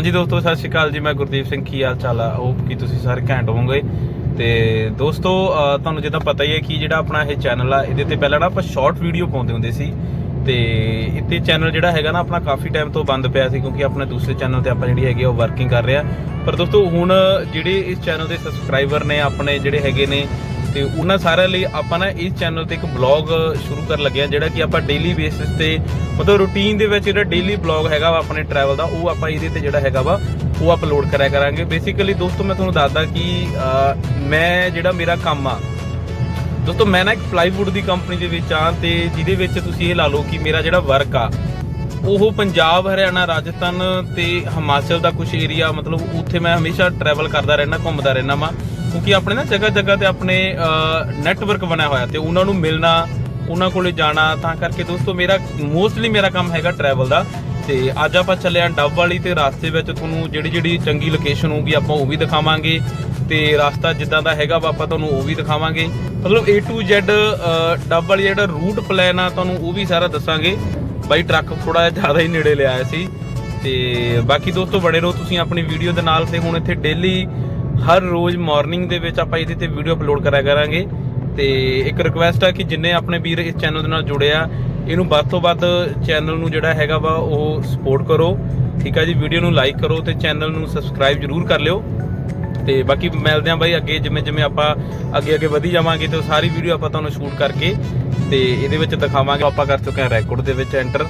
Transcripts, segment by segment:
ਹਾਂਜੀ ਦੋਸਤੋ, ਸਤਿ ਸ਼੍ਰੀ ਅਕਾਲ ਜੀ। ਮੈਂ ਗੁਰਦੀਪ ਸਿੰਘ, ਕੀ ਹਾਲ ਚਾਲ ਆ? ਹੋਪ ਕਿ ਤੁਸੀਂ ਸਾਰੇ ਘੈਂਟ ਹੋਵੋਗੇ। ਤੇ ਦੋਸਤੋ ਤੁਹਾਨੂੰ ਜਿੱਦਾਂ ਪਤਾ ਹੀ ਹੈ ਕਿ ਜਿਹੜਾ ਆਪਣਾ ਇਹ ਚੈਨਲ ਆ, ਇਹਦੇ ਤੇ ਪਹਿਲਾਂ ਨਾ ਆਪਾਂ ਸ਼ਾਰਟ ਵੀਡੀਓ ਪਾਉਂਦੇ ਹੁੰਦੇ ਸੀ। ਤੇ ਇੱਥੇ ਚੈਨਲ ਜਿਹੜਾ ਹੈਗਾ ਨਾ, ਆਪਣਾ ਕਾਫੀ ਟਾਈਮ ਤੋਂ ਬੰਦ ਪਿਆ ਸੀ, ਕਿਉਂਕਿ ਆਪਣੇ ਦੂਸਰੇ ਚੈਨਲ ਤੇ ਆਪਾਂ ਜਿਹੜੀ ਹੈਗੀ ਆ, ਉਹ ਵਰਕਿੰਗ ਕਰ ਰਹੇ ਆ। ਪਰ ਦੋਸਤੋ, ਹੁਣ ਜਿਹੜੇ ਇਸ ਚੈਨਲ ਦੇ ਸਬਸਕ੍ਰਾਈਬਰ ਨੇ, ਆਪਣੇ ਜਿਹੜੇ ਹੈਗੇ ਨੇ ਤੇ ਉਹਨਾਂ ਸਾਰਿਆਂ ਲਈ ਆਪਾਂ ਨਾ ਇਸ ਚੈਨਲ ਤੇ ਇੱਕ ਬਲੌਗ ਸ਼ੁਰੂ ਕਰਨ ਲੱਗੇ ਆ ਜਿਹੜਾ ਕਿ ਆਪਾਂ ਡੇਲੀ ਬੇਸਿਸ ਤੇ ਮਤਲਬ ਰੂਟੀਨ ਦੇ ਵਿੱਚ ਜਿਹੜਾ ਡੇਲੀ ਬਲੌਗ ਹੈਗਾ ਵਾ ਆਪਣੇ ਟਰੈਵਲ ਦਾ, ਉਹ ਆਪਾਂ ਇਹਦੇ ਤੇ ਜਿਹੜਾ ਹੈਗਾ ਵਾ, ਉਹ ਅਪਲੋਡ ਕਰਿਆ ਕਰਾਂਗੇ। ਬੇਸਿਕਲੀ ਦੋਸਤੋ, ਮੈਂ ਤੁਹਾਨੂੰ ਦੱਸਦਾ ਕਿ ਮੈਂ ਜਿਹੜਾ ਮੇਰਾ ਕੰਮ ਆ, ਦੋਸਤੋ, ਮੈਂ ਨਾ ਇੱਕ ਪਲਾਈਵੁੱਡ ਦੀ ਕੰਪਨੀ ਦੇ ਵਿੱਚ ਆ ਤੇ ਜਿਹਦੇ ਵਿੱਚ ਤੁਸੀਂ ਇਹ ਲਾ ਲਓ ਕਿ ਮੇਰਾ ਜਿਹੜਾ ਵਰਕ ਆ, ਉਹ ਪੰਜਾਬ, ਹਰਿਆਣਾ, ਰਾਜਸਥਾਨ ਤੇ ਹਿਮਾਚਲ ਦਾ ਕੁਝ ਏਰੀਆ ਮਤਲਬ ਉੱਥੇ ਮੈਂ ਹਮੇਸ਼ਾ ਟਰੈਵਲ ਕਰਦਾ ਰਹਿਣਾ ਘੁੰਮਦਾ ਰਹਿਣਾ ਵਾ। ਕਿਉਂਕਿ ਆਪਣੇ ਨਾ ਜਗ੍ਹਾ ਜਗ੍ਹਾ ਤੇ ਆਪਣੇ ਨੈਟਵਰਕ ਬਣਿਆ ਹੋਇਆ ਤੇ ਉਹਨਾਂ ਨੂੰ ਮਿਲਣਾ, ਉਹਨਾਂ ਕੋਲੇ ਜਾਣਾ, ਤਾਂ ਕਰਕੇ ਦੋਸਤੋ ਮੇਰਾ ਮੋਸਟਲੀ ਮੇਰਾ ਕੰਮ ਹੈਗਾ ਟਰੈਵਲ ਦਾ। ਤੇ ਅੱਜ ਆਪਾਂ ਚੱਲੇ ਆਂ ਡੱਬ ਵਾਲੀ ਤੇ ਰਸਤੇ ਵਿੱਚ ਤੁਹਾਨੂੰ ਜਿਹੜੀ ਜਿਹੜੀ ਚੰਗੀ ਲੋਕੇਸ਼ਨ ਹੋਊਗੀ ਆਪਾਂ ਉਹ ਵੀ ਦਿਖਾਵਾਂਗੇ। ਤੇ ਰਸਤਾ ਜਿੱਦਾਂ ਦਾ ਹੈਗਾ ਵਾ ਆਪਾਂ ਤੁਹਾਨੂੰ ਉਹ ਵੀ ਦਿਖਾਵਾਂਗੇ। ਮਤਲਬ A to Z ਡੱਬ ਵਾਲੀ ਜਿਹੜਾ ਰੂਟ ਪਲਾਨ ਆ ਤੁਹਾਨੂੰ ਉਹ ਵੀ ਸਾਰਾ ਦੱਸਾਂਗੇ। ਬਾਈ ਟਰੱਕ ਥੋੜਾ ਜਿਹਾ ਜ਼ਿਆਦਾ ਹੀ ਨੇੜੇ ਲਿਆਇਆ ਸੀ। ਤੇ ਬਾਕੀ ਦੋਸਤੋ ਬਣੇ ਰਹੋ ਤੁਸੀਂ ਆਪਣੀ ਵੀਡੀਓ ਦੇ ਨਾਲ ਤੇ ਹੁਣ ਇੱਥੇ ਡੇਲੀ ਹਰ ਰੋਜ਼ ਮਾਰਨਿੰਗ ਦੇ ਵਿੱਚ ਆਪਾਂ ਇਹਦੇ ਤੇ ਵੀਡੀਓ ਅਪਲੋਡ ਕਰਿਆ ਕਰਾਂਗੇ। ਤੇ ਇੱਕ ਰਿਕੁਐਸਟ ਆ ਕਿ ਜਿੰਨੇ ਆਪਣੇ ਵੀਰ ਇਸ ਚੈਨਲ ਦੇ ਨਾਲ ਜੁੜੇ ਆ, ਇਹਨੂੰ ਵੱਧ ਤੋਂ ਵੱਧ ਚੈਨਲ ਨੂੰ ਜਿਹੜਾ ਹੈਗਾ ਵਾ, ਉਹ ਸਪੋਰਟ ਕਰੋ। ਠੀਕ ਆ ਜੀ? ਵੀਡੀਓ ਨੂੰ ਲਾਈਕ ਕਰੋ ਤੇ ਚੈਨਲ ਨੂੰ ਸਬਸਕ੍ਰਾਈਬ ਜਰੂਰ ਕਰ ਲਿਓ। ਤੇ ਬਾਕੀ ਮਿਲਦੇ ਆਂ ਬਾਈ ਅੱਗੇ, ਜਿਵੇਂ ਜਿਵੇਂ ਆਪਾਂ ਅੱਗੇ ਅੱਗੇ ਵਧੀ ਜਾਵਾਂਗੇ ਤੇ ਉਹ ਸਾਰੀ ਵੀਡੀਓ ਆਪਾਂ ਤੁਹਾਨੂੰ ਸ਼ੂਟ ਕਰਕੇ ਤੇ ਇਹਦੇ ਵਿੱਚ ਦਿਖਾਵਾਂਗੇ। ਆਪਾਂ ਕਰ ਚੁੱਕੇ ਹਾਂ ਰੈਕੋਰਡ ਦੇ ਵਿੱਚ ਐਂਟਰ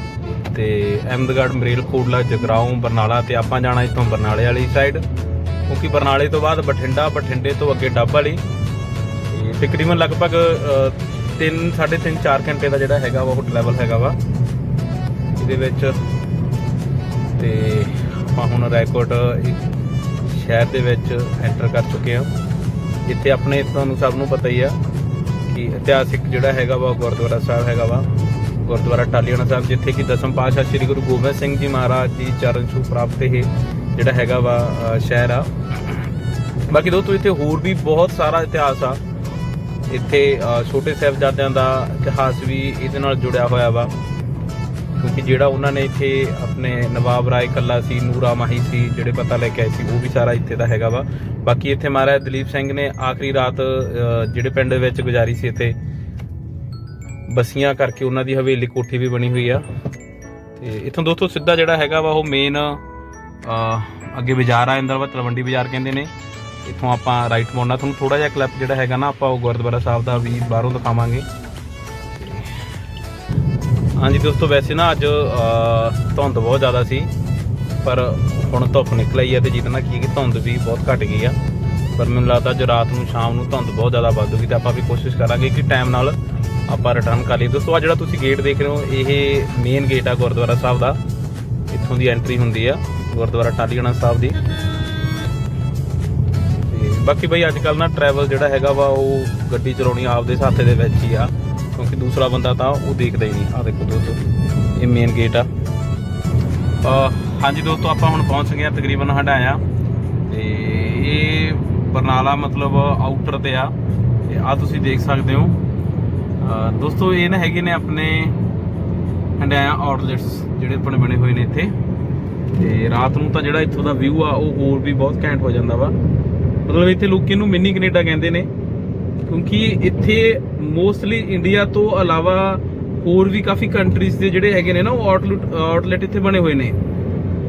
ਤੇ ਅਹਿਮਦਗੜ੍ਹ ਮਰੇਲ ਕੋਟਲਾ ਜਗਰਾਉਂ, ਬਰਨਾਲਾ ਤੇ ਆਪਾਂ ਜਾਣਾ ਇੱਥੋਂ ਬਰਨਾਲੇ ਵਾਲੀ ਸਾਈਡ ਕਿਉਂਕਿ ਬਰਨਾਲੇ ਤੋਂ ਬਾਅਦ ਬਠਿੰਡਾ, ਬਠਿੰਡੇ ਤੋਂ ਅੱਗੇ ਡੱਬ ਵਾਲੀ। ਤੇ ਤਕਰੀਬਨ ਲਗਭਗ 3 3.5 4 ਘੰਟੇ ਦਾ ਜਿਹੜਾ ਹੈਗਾ ਵਾ, ਉਹ ਟਰੈਵਲ ਹੈਗਾ ਵਾ। ਇਹਦੇ ਵਿੱਚ ਤੇ ਆਪਾਂ ਹੁਣ ਰੈਕੋਰਡ ਸ਼ਹਿਰ ਦੇ ਵਿੱਚ ਐਂਟਰ ਕਰ ਚੁੱਕੇ ਹਾਂ। ਇੱਥੇ ਆਪਣੇ ਤੁਹਾਨੂੰ ਸਭ ਨੂੰ ਪਤਾ ਹੀ ਆ ਕਿ ਇਤਿਹਾਸਿਕ ਜਿਹੜਾ ਹੈਗਾ ਵਾ ਗੁਰਦੁਆਰਾ ਸਾਹਿਬ ਹੈਗਾ ਵਾ। ਗੁਰਦੁਆਰਾ ਟਾਲੀਆਣਾ ਸਾਹਿਬ, ਜਿੱਥੇ ਕਿ ਦਸਮ ਪਾਤਸ਼ਾਹ ਸ੍ਰੀ ਗੁਰੂ ਗੋਬਿੰਦ ਸਿੰਘ ਜੀ ਮਹਾਰਾਜ ਦੀ ਚਰਨ ਛੂਹ ਪ੍ਰਾਪਤ ਹੈ ਜਿਹੜਾ ਹੈਗਾ ਵਾ ਸ਼ਹਿਰ ਆ। ਬਾਕੀ ਦੋਸਤੋ, ਇੱਥੇ ਹੋਰ ਵੀ ਬਹੁਤ ਸਾਰਾ ਇਤਿਹਾਸ ਆ। ਇੱਥੇ ਛੋਟੇ ਸਾਹਿਬਜ਼ਾਦਿਆਂ ਦਾ ਇਤਿਹਾਸ ਵੀ ਇਹਦੇ ਨਾਲ ਜੁੜਿਆ ਹੋਇਆ ਵਾ। ਕਿਉਂਕਿ ਜਿਹੜਾ ਉਹਨਾਂ ਨੇ ਇੱਥੇ ਆਪਣੇ ਨਵਾਬ ਰਾਏ ਕੱਲਾ ਸੀ, ਨੂਰਾ ਮਾਹੀ ਸੀ, ਜਿਹੜੇ ਪਤਾ ਲੈ ਕੇ ਆਏ ਸੀ, ਉਹ ਵੀ ਸਾਰਾ ਇੱਥੇ ਦਾ ਹੈਗਾ ਵਾ। ਬਾਕੀ ਇੱਥੇ ਮਹਾਰਾਜ ਦਲੀਪ ਸਿੰਘ ਨੇ ਆਖਰੀ ਰਾਤ ਜਿਹੜੇ ਪਿੰਡ ਵਿੱਚ ਗੁਜ਼ਾਰੀ ਸੀ ਇੱਥੇ, ਬਸੀਆਂ ਕਰਕੇ ਉਹਨਾਂ ਦੀ ਹਵੇਲੀ ਕੋਠੀ ਵੀ ਬਣੀ ਹੋਈ ਆ। ਤੇ ਇੱਥੋਂ ਦੋਸਤੋ ਸਿੱਧਾ ਜਿਹੜਾ ਹੈਗਾ ਵਾ, ਉਹ ਮੇਨ ਅੱਗੇ ਬਾਜ਼ਾਰ ਆ ਜਾਂਦਾ ਵਾ ਤਲਵੰਡੀ ਬਾਜ਼ਾਰ ਕਹਿੰਦੇ ਨੇ। ਇੱਥੋਂ ਆਪਾਂ ਰਾਈਟ ਮੋੜਨਾ ਤੁਹਾਨੂੰ ਥੋੜਾ ਜਿਹਾ ਕਲਿੱਪ ਜਿਹੜਾ ਹੈਗਾ ਨਾ, ਆਪਾਂ ਉਹ ਗੁਰਦੁਆਰਾ ਸਾਹਿਬ ਦਾ ਵੀ ਬਾਹਰੋਂ ਦਿਖਾਵਾਂਗੇ। ਹਾਂਜੀ ਦੋਸਤੋ, ਵੈਸੇ ਨਾ ਅੱਜ ਧੁੰਦ ਬਹੁਤ ਜ਼ਿਆਦਾ ਸੀ। ਪਰ ਹੁਣ ਧੁੱਪ ਨਿਕਲ ਆਈ ਹੈ ਤੇ ਜਿਹਦੇ ਨਾਲ ਕੀ ਕਿ ਧੁੰਦ ਵੀ ਬਹੁਤ ਘਟ ਗਈ ਆ। ਪਰ ਮੈਨੂੰ ਲੱਗਦਾ ਜੋ ਰਾਤ ਨੂੰ, ਸ਼ਾਮ ਨੂੰ ਧੁੰਦ ਬਹੁਤ ਜ਼ਿਆਦਾ ਵੱਧੂਗੀ ਤੇ ਆਪਾਂ ਵੀ ਕੋਸ਼ਿਸ਼ ਕਰਾਂਗੇ ਕਿ ਟਾਈਮ ਨਾਲ ਆਪਾਂ ਰਿਟਰਨ ਕਰ ਲਈਏ। ਦੋਸਤੋ ਆ ਜਿਹੜਾ ਤੁਸੀਂ ਗੇਟ ਦੇਖ ਰਹੇ ਹੋ, ਇਹ ਮੇਨ ਗੇਟ ਆ ਗੁਰਦੁਆਰਾ ਸਾਹਿਬ ਦਾ। ਇੱਥੋਂ ਦੀ ਐਂਟਰੀ ਹੁੰਦੀ ਆ। ਗੁਰਦੁਆਰਾ ਟਾਲੀਆਣਾ ਸਾਹਿਬ ਦੀ। ਤੇ ਬਾਕੀ ਬਈ ਅੱਜ ਕੱਲ ਨਾ ਟਰੈਵਲ ਜਿਹੜਾ ਹੈਗਾ ਵਾ, ਉਹ ਗੱਡੀ ਚਲਾਉਣੀ ਆਪਦੇ ਸਾਥੇ ਦੇ ਵਿੱਚ ਹੀ ਆ, ਕਿਉਂਕਿ ਦੂਸਰਾ ਬੰਦਾ ਤਾਂ ਉਹ ਦੇਖਦਾ ਹੀ ਨਹੀਂ। ਆ ਦੇਖੋ ਦੋਸਤੋ, ਇਹ ਮੇਨ ਗੇਟ ਆ। ਹਾਂਜੀ ਦੋਸਤੋ, ਆਪਾਂ ਹੁਣ ਪਹੁੰਚ ਗਏ ਆ, ਤਕਰੀਬਨ ਹੰਡਾਇਆ ਤੇ ਇਹ ਬਰਨਾਲਾ ਮਤਲਬ ਆਊਟਰ ਤੇ ਆ। ਤੇ ਆ ਤੁਸੀਂ ਦੇਖ ਸਕਦੇ ਹੋ। ਦੋਸਤੋ, ਇਹ ਨਾ ਹੈਗੇ ਨੇ ਆਪਣੇ ਹੰਡਾਇਆ ਆਊਟਲੈਟਸ ਜਿਹੜੇ ਆਪਣੇ ਬਣੇ ਹੋਏ ਨੇ ਇੱਥੇ। ਤੇ ਰਾਤ ਨੂੰ ਤਾਂ ਜਿਹੜਾ ਇੱਥੋਂ ਦਾ ਵਿਊ ਆ, ਉਹ ਹੋਰ ਵੀ ਬਹੁਤ ਘੈਂਟ ਹੋ ਜਾਂਦਾ ਵਾ। ਮਤਲਬ ਇੱਥੇ ਲੋਕ ਇਹਨੂੰ ਮਿੰਨੀ ਕੈਨੇਡਾ ਕਹਿੰਦੇ ਨੇ, ਕਿਉਂਕਿ ਇੱਥੇ ਮੋਸਟਲੀ ਇੰਡੀਆ ਤੋਂ ਇਲਾਵਾ ਹੋਰ ਵੀ ਕਾਫੀ ਕੰਟਰੀਜ਼ ਦੇ ਜਿਹੜੇ ਹੈਗੇ ਨੇ ਨਾ, ਉਹ ਆਊਟਲੈਟ ਆਊਟਲੈਟ ਇੱਥੇ ਬਣੇ ਹੋਏ ਨੇ।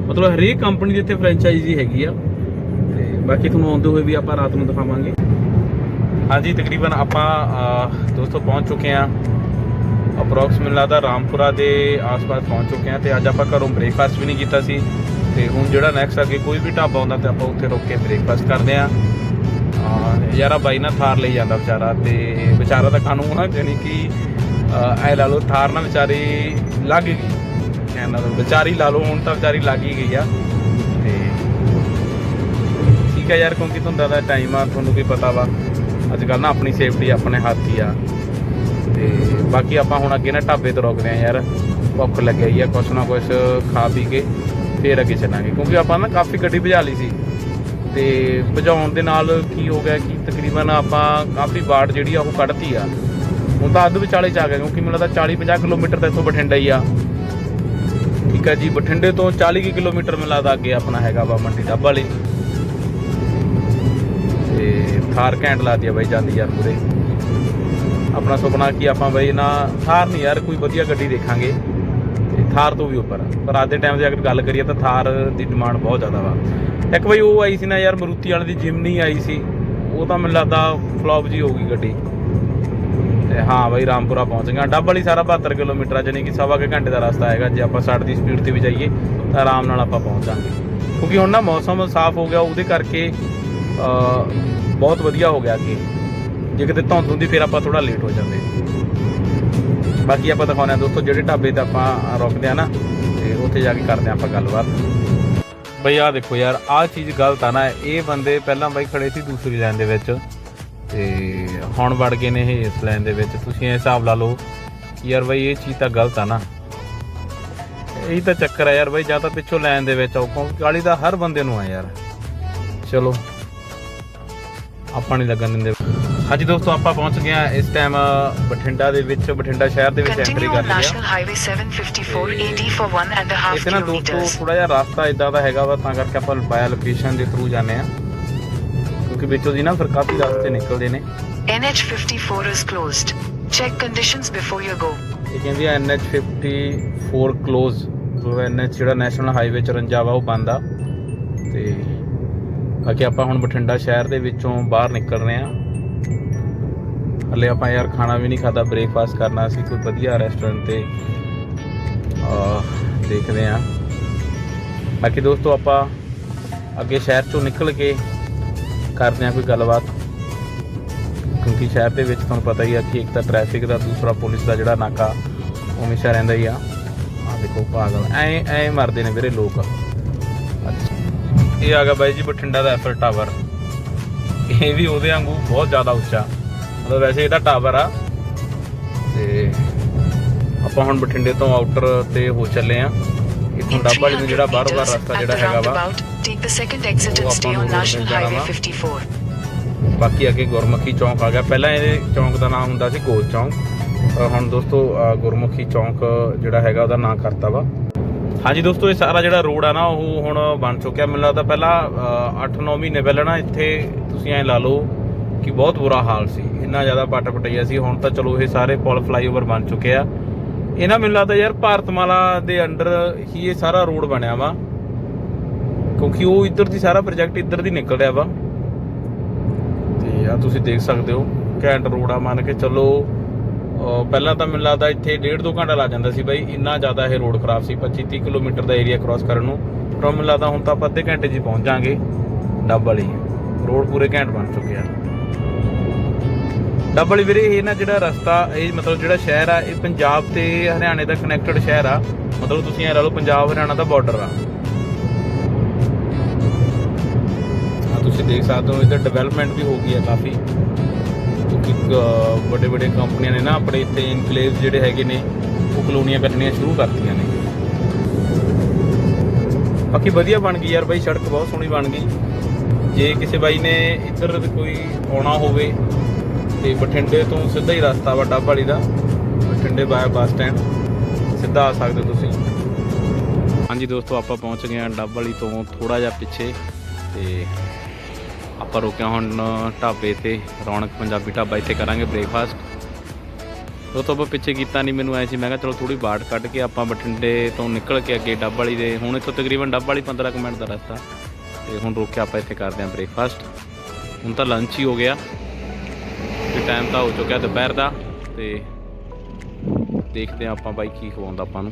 ਮਤਲਬ ਹਰੇਕ ਕੰਪਨੀ ਦੀ ਇੱਥੇ ਫਰੈਂਚਾਈਜ਼ੀ ਹੈਗੀ ਆ। ਤੇ ਬਾਕੀ ਤੁਹਾਨੂੰ ਆਉਂਦੇ ਹੋਏ ਵੀ ਆਪਾਂ ਰਾਤ ਨੂੰ ਦਿਖਾਵਾਂਗੇ। ਹਾਂਜੀ, ਤਕਰੀਬਨ ਆਪਾਂ ਦੋਸਤੋ ਪਹੁੰਚ ਚੁੱਕੇ ਆ ਅਪਰੋਕਸ ਮੈਨੂੰ ਲੱਗਦਾ ਰਾਮਪੁਰਾ ਦੇ ਆਸ-ਪਾਸ ਪਹੁੰਚ ਚੁੱਕੇ ਹਾਂ ਤੇ ਅੱਜ ਆਪਾਂ ਘਰੋਂ ਬ੍ਰੇਕਫਾਸਟ ਵੀ ਨਹੀਂ ਕੀਤਾ ਸੀ ਤੇ ਹੁਣ ਜਿਹੜਾ ਨੈਕਸਟ ਅੱਗੇ ਕੋਈ ਵੀ ਢਾਬਾ ਹੁੰਦਾ ਤੇ ਆਪਾਂ ਉੱਥੇ ਰੁਕ ਕੇ ਬ੍ਰੇਕਫਾਸਟ ਕਰਦੇ ਆ ਅਹ ਯਾਰਾ ਬਾਈ ਨਾ ਥਾਰ ਲਈ ਜਾਂਦਾ ਵਿਚਾਰਾ ਤੇ ਵਿਚਾਰਾ ਦਾ ਕਾਨੂੰਨ ਆ ਜਾਨੀ ਕਿ, ਅਹ ਐ ਲਾ ਲਓ ਥਾਰ ਨਾਲ ਵਿਚਾਰੀ ਲੱਗ ਗਈ। ਕਹਿੰਦਾ ਵਿਚਾਰੀ ਲਾ ਲਓ, ਹੁਣ ਤਾਂ ਵਿਚਾਰੀ ਲੱਗ ਹੀ ਗਈ ਆ। ਤੇ ਠੀਕ ਆ ਯਾਰ, ਕਿਉਂਕਿ ਤੁਹਾਨੂੰ ਦਾ ਟਾਈਮ ਆ, ਤੁਹਾਨੂੰ ਵੀ ਪਤਾ ਵਾ। ਅੱਜ ਕੱਲ ਨਾ ਆਪਣੀ ਸੇਫਟੀ ਆਪਣੇ ਹੱਥ ਹੀ ਆ। ਤੇ ਬਾਕੀ ਆਪਾਂ ਹੁਣ ਅੱਗੇ ਨਾ ਢਾਬੇ ਤੋਂ ਰੁਕਦੇ ਆ ਯਾਰ। ਭੁੱਖ ਲੱਗੀ ਆ, ਕੁਛ ਨਾ ਕੁਛ ਖਾ ਪੀ ਕੇ ਫੇਰ ਅੱਗੇ ਚੱਲਾਂਗੇ। ਕਿਉਂਕਿ ਆਪਾਂ ਨਾ ਕਾਫੀ ਗੱਡੀ ਭਜਾ ਲਈ ਸੀ। ਤੇ ਭਜਾਉਣ ਦੇ ਨਾਲ ਕੀ ਹੋ ਗਿਆ ਕਿ ਤਕਰੀਬਨ ਆਪਾਂ ਕਾਫੀ ਵਾਟ ਜਿਹੜੀ ਆ ਉਹ ਕੱਢਤੀ ਆ। ਹੁਣ ਤਾਂ ਅੱਧ ਵਿਚਾਲੇ ਚ ਆ ਗਿਆ, ਕਿਉਂਕਿ ਮੈਨੂੰ ਲੱਗਦਾ 40 50 ਕਿਲੋਮੀਟਰ ਤਾਂ ਇੱਥੋਂ ਬਠਿੰਡਾ ਹੀ ਆ। ਠੀਕ ਠੀਕ ਆ ਜੀ, ਬਠਿੰਡੇ ਤੋਂ 40 ਕੁ ਕਿਲੋਮੀਟਰ ਮੈਨੂੰ ਲੱਗਦਾ ਅੱਗੇ ਆਪਣਾ ਹੈਗਾ ਵਾ ਮੰਡੀ ਡੱਬ ਵਾਲੀ। ਤੇ ਥਾਰ ਘੈਂਟ ਲਾਦੀ ਆ ਬਾਈ ਜਾਂਦੀ ਯਾਰ ਪੂਰੇ। ਆਪਣਾ ਸੁਪਨਾ ਕਿ ਆਪਾਂ ਬਾਈ ਨਾ ਥਾਰ ਨਹੀਂ ਯਾਰ, ਕੋਈ ਵਧੀਆ ਗੱਡੀ ਦੇਖਾਂਗੇ। ਤੇ ਥਾਰ ਤੋਂ ਵੀ ਉੱਪਰ। ਪਰ ਅੱਜ ਦੇ ਟਾਈਮ 'ਤੇ ਅਗਰ ਗੱਲ ਕਰੀਏ ਤਾਂ ਥਾਰ ਦੀ ਡਿਮਾਂਡ ਬਹੁਤ ਜ਼ਿਆਦਾ ਵਾ। ਇੱਕ ਬਾਈ ਉਹ ਆਈ ਸੀ ਨਾ ਯਾਰ, ਮਰੂਤੀ ਵਾਲੇ ਦੀ ਜਿਮਨੀ ਆਈ ਸੀ। ਉਹ ਤਾਂ ਮੈਨੂੰ ਲੱਗਦਾ ਫਲॉप ਜੀ ਹੋ ਗਈ ਗੱਡੀ। ਤੇ ਹਾਂ ਬਾਈ ਰਾਮਪੁਰਾ ਪਹੁੰਚ ਗਏ। ਡੱਬ ਵਾਲੀ ਸਾਰਾ 72 ਕਿਲੋਮੀਟਰ ਆ ਜਾਨੀ ਕਿ ਸਵਾ ਕੁ ਘੰਟੇ ਦਾ ਰਸਤਾ ਹੈਗਾ। ਜੇ ਆਪਾਂ 60 ਦੀ ਸਪੀਡ ਤੇ ਵੀ ਜਾਈਏ, ਤਾਂ ਆਰਾਮ ਨਾਲ ਆਪਾਂ ਪਹੁੰਚ ਜਾਾਂਗੇ। ਕਿਉਂਕਿ ਹੁਣ ਨਾ ਮੌਸਮ ਸਾਫ਼ ਹੋ ਗਿਆ, ਉਹਦੇ ਕਰਕੇ ਬਹੁਤ ਵਧੀਆ ਹੋ ਗਿਆ ਅੱਗੇ। ਜੇ ਕਿਤੇ ਧੁੰਦ ਹੁੰਦੀ, ਫਿਰ ਆਪਾਂ ਥੋੜਾ ਲੇਟ ਹੋ ਜਾਂਦੇ। ਬਾਕੀ ਆਪਾਂ ਦਿਖਾਉਂਦੇ ਆ ਦੋਸਤੋ, ਜਿਹੜੇ ਢਾਬੇ ਤੇ ਆਪਾਂ ਰੁਕਦੇ ਆ ਨਾ, ਤੇ ਉੱਥੇ ਜਾ ਕੇ ਕਰਦੇ ਆ ਆਪਾਂ ਗੱਲਬਾਤ। ਬਈ ਆ ਦੇਖੋ ਯਾਰ, ਆਹ ਚੀਜ਼ ਗਲਤ ਆ ਨਾ, ਇਹ ਬੰਦੇ ਪਹਿਲਾਂ ਬਾਈ ਖੜੇ ਸੀ ਦੂਸਰੀ ਲਾਈਨ ਦੇ ਵਿੱਚ, ਤੇ ਹੁਣ ਵੜ ਗਏ ਨੇ ਇਹ ਇਸ ਲਾਈਨ ਦੇ ਵਿੱਚ। ਤੁਸੀਂ ਇਹ ਹਿਸਾਬ ਲਾ ਲਓ ਯਾਰ ਬਾਈ ਇਹ ਚੀਜ਼ ਤਾਂ ਗਲਤ ਆ ਨਾ। ਇਹੀ ਤਾਂ ਚੱਕਰ ਆ ਯਾਰ ਬਾਈ, ਜਾਂ ਤਾਂ ਪਿੱਛੋਂ ਲਾਈਨ ਦੇ ਵਿੱਚ ਆਓ, ਕਿਉਂਕਿ ਗਾਲੀ ਦਾ ਹਰ ਬੰਦੇ ਨੂੰ ਆ ਯਾਰ। ਚਲੋ, ਆਪਾਂ ਨਹੀਂ ਲੱਗਣ ਦਿੰਦੇ। ਹਾਂਜੀ ਦੋਸਤੋ ਆਪਾਂ ਪਹੁੰਚ ਗਏ ਆ ਇਸ ਟਾਈਮ ਬਠਿੰਡਾ ਦੇ ਵਿੱਚ ਬਠਿੰਡਾ ਸ਼ਹਿਰ ਦੇ ਵਿੱਚ ਐਂਟਰੀ ਕਰ ਲਈ ਆ National Highway 754 AD for one and a half ਇੱਥੇ ਨਾ ਦੋਸਤੋ. ਥੋੜਾ ਜਿਹਾ ਰਸਤਾ ਇਦਾਂ ਦਾ ਹੈਗਾ ਵਾ ਤਾਂ ਕਰਕੇ ਆਪਾਂ ਬਾਇਆ ਲੋਕੇਸ਼ਨ ਦੇ ਥਰੂ ਜਾਂਦੇ ਆ ਕਿਉਂਕਿ ਵਿੱਚੋਂ ਦੀ ਨਾ ਫਿਰ ਕਾਫੀ ਰਸਤੇ ਨਿਕਲਦੇ ਨੇ NH 54 is closed. Check conditions before you go. ਇਹ ਕਹਿੰਦੀ ਆ NH 54 ক্লোਜ਼ ਜੋ NH ਜਿਹੜਾ ਨੈਸ਼ਨਲ ਹਾਈਵੇ 54 ਵਾ ਉਹ ਬੰਦ ਆ ਤੇ ਬਾਕੀ ਆਪਾਂ ਹੁਣ ਬਠਿੰਡਾ ਸ਼ਹਿਰ ਦੇ ਵਿੱਚੋਂ ਬਾਹਰ ਨਿਕਲ ਰਹੇ ਆ ਹਲੇ ਆਪਾਂ ਯਾਰ ਖਾਣਾ ਵੀ ਨਹੀਂ ਖਾਦਾ ਬ੍ਰੇਕਫਾਸਟ ਕਰਨਾ ਸੀ, ਕੋਈ ਵਧੀਆ ਰੈਸਟੋਰੈਂਟ ਤੇ। ਅਹ ਦੇਖਦੇ ਆ ਬਾਕੀ ਦੋਸਤੋ, ਆਪਾਂ ਅੱਗੇ ਸ਼ਹਿਰ ਚੋਂ ਨਿਕਲ ਕੇ ਕਰਦੇ ਆ ਕੋਈ ਗੱਲਬਾਤ। ਕਿਉਂਕਿ ਸ਼ਹਿਰ ਦੇ ਵਿੱਚ ਤੁਹਾਨੂੰ ਪਤਾ ਹੀ ਆ ਕਿ ਇੱਕ ਤਾਂ ਟ੍ਰੈਫਿਕ ਦਾ, ਦੂਸਰਾ ਪੁਲਿਸ ਦਾ ਜਿਹੜਾ ਨਾਕਾ, ਉਹ ਹਮੇਸ਼ਾ ਰਹਿੰਦਾ ਹੀ ਆ। ਆ ਦੇਖੋ, ਪਾਗਲ। ਐ ਐ ਮਰਦੇ ਨੇ ਵੀਰੇ ਲੋਕ। ਅੱਛਾ। ਇਹ ਆ ਗਿਆ ਬਾਈ ਜੀ, ਬਠਿੰਡਾ ਦਾ ਐਫਰ ਟਾਵਰ ਇਹ ਵੀ ਉਹਦੇ ਵਾਂਗੂ ਬਹੁਤ ਜ਼ਿਆਦਾ ਉੱਚਾ। ਮਤਲਬ ਵੈਸੇ ਇਹਦਾ ਟਾਵਰ ਆ। ਤੇ ਆਪਾਂ ਹੁਣ ਬਠਿੰਡੇ ਤੋਂ ਆਊਟਰ ਤੇ ਹੋ ਚੱਲੇ ਆ। ਇਥੋਂ ਡੱਬਾ ਨੂੰ 300 ਜਿਹੜਾ ਬਾਹਰੋਂ ਬਾਹਰ ਰਸਤਾ ਜਿਹੜਾ ਹੈਗਾ ਵਾ roundabout, take the second exit ਉਹ and stay ਆਪਾਂ on ਨੂੰ National ਜਾਣਾ Highway ਵਾ। 54. ਬਾਕੀ ਅੱਗੇ ਗੁਰਮੁਖੀ ਚੌਂਕ ਆ ਗਿਆ। ਪਹਿਲਾਂ ਇਹਦੇ ਚੌਂਕ ਦਾ ਨਾਮ ਹੁੰਦਾ ਸੀ ਗੋਲ ਚੌਂਕ। ਹੁਣ ਦੋਸਤੋ ਗੁਰਮੁਖੀ ਚੌਂਕ ਜਿਹੜਾ ਹੈਗਾ ਉਹਦਾ ਨਾਮ ਕਰਤਾ ਵਾ। ਹਾਂਜੀ ਦੋਸਤੋ, ਇਹ ਸਾਰਾ ਜਿਹੜਾ ਰੋਡ ਆ ਨਾ, ਉਹ ਹੁਣ ਬਣ ਚੁੱਕਿਆ। ਮੈਨੂੰ ਲੱਗਦਾ ਪਹਿਲਾਂ 8-9 ਮਹੀਨੇ ਪਹਿਲਾਂ ਨਾ, ਇੱਥੇ ਤੁਸੀਂ ਐਂ ਲਾ ਲਓ ਕਿ ਬਹੁਤ ਬੁਰਾ ਹਾਲ ਸੀ। ਇੰਨਾ ਜ਼ਿਆਦਾ ਪੱਟ ਪਟਈਆ ਸੀ। ਹੁਣ ਤਾਂ ਚਲੋ, ਇਹ ਸਾਰੇ ਪੁਲ ਫਲਾਈਓਵਰ ਬਣ ਚੁੱਕੇ ਆ। ਇਹ ਨਾ ਮੈਨੂੰ ਲੱਗਦਾ ਯਾਰ, ਭਾਰਤਮਾਲਾ ਦੇ ਅੰਡਰ ਹੀ ਇਹ ਸਾਰਾ ਰੋਡ ਬਣਿਆ ਵਾ। ਕਿਉਂਕਿ ਉਹ ਇੱਧਰ ਦੀ ਸਾਰਾ ਪ੍ਰੋਜੈਕਟ ਇੱਧਰ ਦੀ ਨਿਕਲ ਰਿਹਾ ਵਾ। ਤੇ ਆ ਤੁਸੀਂ ਦੇਖ ਸਕਦੇ ਹੋ, ਘੈਂਟ ਰੋਡ ਆ ਮੰਨ ਕੇ ਚੱਲੋ। ਪਹਿਲਾਂ ਤਾਂ ਮੈਨੂੰ ਲੱਗਦਾ ਇੱਥੇ ਡੇਢ ਦੋ ਘੰਟਾ ਲੱਗ ਜਾਂਦਾ ਸੀ ਬਾਈ। ਇੰਨਾ ਜ਼ਿਆਦਾ ਇਹ ਰੋਡ ਖਰਾਬ ਸੀ 25 30 ਕਿਲੋਮੀਟਰ ਦਾ ਏਰੀਆ ਕ੍ਰਾਸ ਕਰਨ ਨੂੰ। ਪਰ ਮੈਨੂੰ ਲੱਗਦਾ ਹੁਣ ਤਾਂ ਆਪਾਂ ਅੱਧੇ ਘੰਟੇ 'ਚ ਹੀ ਪਹੁੰਚ ਜਾਾਂਗੇ। ਡੱਬ ਵਾਲੀ। ਰੋਡ ਪੂਰੇ ਘੈਂਟ ਬਣ ਚੁੱਕਿਆ ਆ। ਡੱਬ ਵਾਲੀ ਵੀਰੇ, ਇਹ ਨਾ ਜਿਹੜਾ ਰਸਤਾ, ਇਹ ਮਤਲਬ ਜਿਹੜਾ ਸ਼ਹਿਰ ਆ, ਇਹ ਪੰਜਾਬ ਤੇ ਹਰਿਆਣੇ ਦਾ ਕਨੈਕਟਡ ਸ਼ਹਿਰ ਆ। ਮਤਲਬ ਤੁਸੀਂ ਇਹ ਲਾ ਲਓ, ਪੰਜਾਬ ਹਰਿਆਣਾ ਦਾ ਬਾਰਡਰ ਆ। ਤੁਸੀਂ ਦੇਖ ਸਕਦੇ ਹੋ, ਇੱਧਰ ਡਿਵੈਲਪਮੈਂਟ ਵੀ ਹੋ ਗਈ ਹੈ ਕਾਫੀ। ਵੱਡੇ ਵੱਡੇ ਕੰਪਨੀਆਂ ਨੇ ਨਾ ਆਪਣੇ ਇੱਥੇ ਇਨਕਲੇਵ ਜਿਹੜੇ ਹੈਗੇ ਨੇ, ਉਹ ਕਲੋਨੀਆਂ ਕੱਢਣੀਆਂ ਸ਼ੁਰੂ ਕਰਤੀਆਂ ਨੇ। ਬਾਕੀ ਵਧੀਆ ਬਣ ਗਈ ਯਾਰ ਬਾਈ, ਸੜਕ ਬਹੁਤ ਸੋਹਣੀ ਬਣ ਗਈ। ਜੇ ਕਿਸੇ ਬਾਈ ਨੇ ਇੱਧਰ ਕੋਈ ਆਉਣਾ ਹੋਵੇ, ਤੇ ਬਠਿੰਡੇ ਤੋਂ ਸਿੱਧਾ ਹੀ ਰਸਤਾ ਵਾ ਡੱਬ ਵਾਲੀ ਦਾ, ਬਠਿੰਡੇ ਬਾਇਆ ਬੱਸ ਸਟੈਂਡ, ਸਿੱਧਾ ਆ ਸਕਦੇ ਹੋ ਤੁਸੀਂ। ਹਾਂਜੀ ਦੋਸਤੋ, ਆਪਾਂ ਪਹੁੰਚ ਗਏ ਹਾਂ ਡੱਬ ਵਾਲੀ ਤੋਂ ਥੋੜਾ ਜਿਹਾ ਪਿੱਛੇ, ਤੇ ਆਪਾਂ ਰੁਕਿਆ ਹੁਣ ਢਾਬੇ ਤੇ, ਰੌਣਕ ਪੰਜਾਬੀ ਢਾਬਾ, ਇੱਥੇ ਕਰਾਂਗੇ ਬ੍ਰੇਕਫਾਸਟ ਉਹ ਤੋਂ ਆਪਾਂ ਪਿੱਛੇ ਕੀਤਾ ਨਹੀਂ ਮੈਨੂੰ ਐ ਸੀ, ਮੈਂ ਕਿਹਾ ਚਲੋ ਥੋੜੀ ਬਾੜ ਕੱਢ ਕੇ ਆਪਾਂ ਬਠਿੰਡੇ ਤੋਂ ਨਿਕਲ ਕੇ ਅੱਗੇ ਡੱਬ ਵਾਲੀ ਦੇ, ਹੁਣ ਇੱਥੋਂ ਤਕਰੀਬਨ ਡੱਬ ਵਾਲੀ 15 ਕੁ ਮਿੰਟ ਦਾ ਰਸਤਾ। ਤੇ ਹੁਣ ਰੁਕ ਕੇ ਆਪਾਂ ਇੱਥੇ ਕਰਦੇ ਹਾਂ ਬ੍ਰੇਕਫਾਸਟ ਹੁਣ ਤਾਂ ਲੰਚ ਹੀ ਹੋ ਗਿਆ। ਤੇ ਟਾਈਮ ਤਾਂ ਹੋ ਚੁੱਕਿਆ ਦੁਪਹਿਰ ਦਾ, ਤੇ ਦੇਖਦੇ ਹਾਂ ਆਪਾਂ ਬਾਈ ਕੀ ਖਵਾਉਂਦਾ ਆਪਾਂ ਨੂੰ।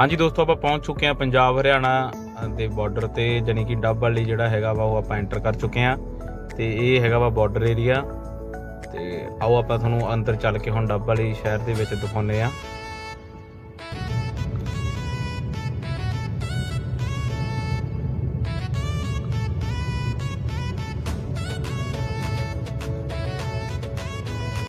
ਹਾਂਜੀ ਦੋਸਤੋ, ਆਪਾਂ ਪਹੁੰਚ ਚੁੱਕੇ ਹਾਂ ਪੰਜਾਬ ਹਰਿਆਣਾ ਦੇ ਬਾਰਡਰ ਤੇ ਜਾਨੀ ਕਿ ਡੱਬ ਵਾਲੀ ਜਿਹੜਾ ਹੈਗਾ ਵਾ, ਉਹ ਆਪਾਂ ਐਂਟਰ ਕਰ ਚੁੱਕੇ ਹਾਂ। ਤੇ ਇਹ ਹੈਗਾ ਵਾ ਬਾਰਡਰ ਏਰੀਆ ਤੇ ਆਓ ਆਪਾਂ ਤੁਹਾਨੂੰ ਅੰਦਰ ਚੱਲ ਕੇ ਹੁਣ ਡੱਬ ਵਾਲੀ ਸ਼ਹਿਰ ਦੇ ਵਿੱਚ ਦਿਖਾਉਂਦੇ ਆ